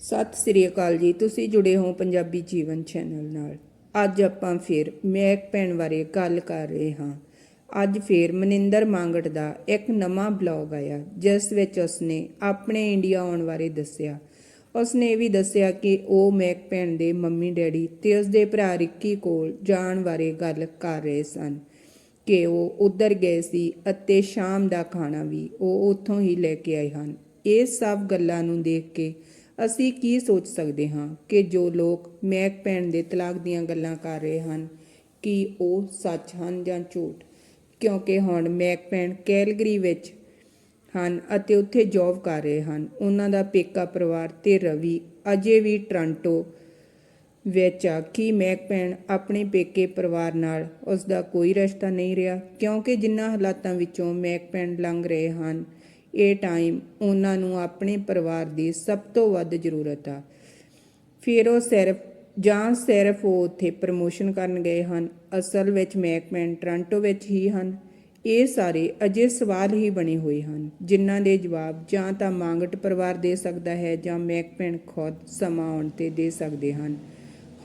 ਸਤਿ ਸ੍ਰੀ ਅਕਾਲ ਜੀ, ਤੁਸੀਂ ਜੁੜੇ ਹੋ ਪੰਜਾਬੀ ਜੀਵਨ ਚੈਨਲ ਨਾਲ। ਅੱਜ ਆਪਾਂ ਫਿਰ ਮੈਕ ਭੈਣ ਬਾਰੇ ਗੱਲ ਕਰ ਰਹੇ ਹਾਂ। ਅੱਜ ਫਿਰ ਮਨਿੰਦਰ ਮੰਗਟ ਦਾ ਇੱਕ ਨਵਾਂ ਬਲੌਗ ਆਇਆ, ਜਿਸ ਵਿੱਚ ਉਸਨੇ ਆਪਣੇ ਇੰਡੀਆ ਆਉਣ ਬਾਰੇ ਦੱਸਿਆ। ਉਸਨੇ ਇਹ ਵੀ ਦੱਸਿਆ ਕਿ ਉਹ ਮੈਕ ਭੈਣ ਦੇ ਮੰਮੀ ਡੈਡੀ ਤੇ ਉਸਦੇ ਭਰਾ ਰਿੱਕੀ ਕੋਲ ਜਾਣ ਬਾਰੇ ਗੱਲ ਕਰ ਰਹੇ ਸਨ ਕਿ ਉਹ ਉੱਧਰ ਗਏ ਸੀ ਅਤੇ ਸ਼ਾਮ ਦਾ ਖਾਣਾ ਵੀ ਉਹ ਉੱਥੋਂ ਹੀ ਲੈ ਕੇ ਆਏ ਹਨ। ਇਹ ਸਭ ਗੱਲਾਂ ਨੂੰ ਦੇਖ ਕੇ ਅਸੀਂ ਕੀ ਸੋਚ ਸਕਦੇ ਹਾਂ ਕਿ ਜੋ ਲੋਕ ਮੈਕ ਭੈਣ ਦੇ ਤਲਾਕ ਦੀਆਂ ਗੱਲਾਂ ਕਰ ਰਹੇ ਹਨ, ਕਿ ਉਹ ਸੱਚ ਹਨ ਜਾਂ ਝੂਠ? ਕਿਉਂਕਿ ਹੁਣ ਮੈਕ ਭੈਣ ਕੈਲਗਰੀ ਵਿੱਚ ਹਨ ਅਤੇ ਉੱਥੇ ਜੌਬ ਕਰ ਰਹੇ ਹਨ। ਉਹਨਾਂ ਦਾ ਪੇਕਾ ਪਰਿਵਾਰ ਤੇ ਰਵੀ ਅਜੇ ਵੀ ਟ੍ਰਾਂਟੋ ਵਿੱਚ ਆ। ਕਿ ਮੈਕ ਭੈਣ ਆਪਣੇ ਪੇਕੇ ਪਰਿਵਾਰ ਨਾਲ ਉਸ ਦਾ ਕੋਈ ਰਿਸ਼ਤਾ ਨਹੀਂ ਰਿਹਾ? ਕਿਉਂਕਿ ਜਿਨ੍ਹਾਂ ਹਾਲਾਤਾਂ ਵਿੱਚੋਂ ਮੈਕ ਭੈਣ ਲੰਘ ਰਹੇ ਹਨ ਇਹ ਟਾਈਮ ਉਹਨਾਂ ਨੂੰ ਆਪਣੇ ਪਰਿਵਾਰ ਦੀ ਸਭ ਤੋਂ ਵੱਧ ਜ਼ਰੂਰਤ ਆ। ਫਿਰ ਉਹ ਸਿਰਫ, ਜਾਂ ਸਿਰਫ ਉਹ ਉੱਥੇ ਪ੍ਰਮੋਸ਼ਨ ਕਰਨ ਗਏ ਹਨ। ਅਸਲ ਵਿੱਚ ਮੈਕ ਭੈਣ ਟ੍ਰਾਂਟੋ ਵਿੱਚ ਹੀ ਹਨ। ਇਹ ਸਾਰੇ ਅਜੇ ਸਵਾਲ ਹੀ ਬਣੇ ਹੋਏ ਹਨ, ਜਿਨ੍ਹਾਂ ਦੇ ਜਵਾਬ ਜਾਂ ਤਾਂ ਮੰਗਟ ਪਰਿਵਾਰ ਦੇ ਸਕਦਾ ਹੈ ਜਾਂ ਮੈਕ ਖੁਦ ਸਮਾਂ ਆਉਣ ਤੇ ਦੇ ਸਕਦੇ ਹਨ।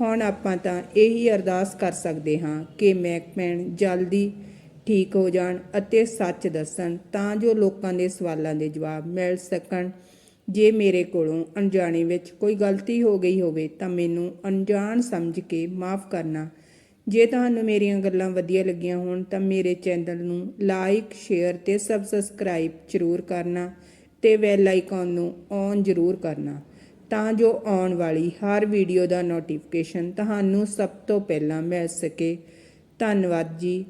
ਹੁਣ ਆਪਾਂ ਤਾਂ ਇਹੀ ਅਰਦਾਸ ਕਰ ਸਕਦੇ ਹਾਂ ਕਿ ਮੈਕ ਜਲਦੀ ਠੀਕ ਹੋ ਜਾਣ ਅਤੇ ਸੱਚ ਦੱਸਣ, ਤਾਂ ਜੋ ਲੋਕਾਂ ਦੇ ਸਵਾਲਾਂ ਦੇ ਜਵਾਬ ਮਿਲ ਸਕਣ। ਜੇ ਮੇਰੇ ਕੋਲੋਂ ਅਣਜਾਣੇ ਵਿੱਚ ਕੋਈ ਗਲਤੀ ਹੋ ਗਈ ਹੋਵੇ, ਤਾਂ ਮੈਨੂੰ ਅਣਜਾਣ ਸਮਝ ਕੇ ਮਾਫ ਕਰਨਾ। ਜੇ ਤੁਹਾਨੂੰ ਮੇਰੀਆਂ ਗੱਲਾਂ ਵਧੀਆ ਲੱਗੀਆਂ ਹੋਣ, ਤਾਂ ਮੇਰੇ ਚੈਨਲ ਨੂੰ ਲਾਈਕ, ਸ਼ੇਅਰ ਤੇ ਸਬਸਕ੍ਰਾਈਬ ਜ਼ਰੂਰ ਕਰਨਾ ਤੇ ਬੈਲ ਆਈਕਨ ਨੂੰ ਔਨ ਜ਼ਰੂਰ ਕਰਨਾ। ਤਾਂ ਜੋ ਆਉਣ ਵਾਲੀ ਹਰ ਵੀਡੀਓ ਦਾ ਨੋਟੀਫਿਕੇਸ਼ਨ ਤੁਹਾਨੂੰ ਸਭ ਤੋਂ ਪਹਿਲਾਂ ਮਿਲ ਸਕੇ। ਧੰਨਵਾਦ ਜੀ।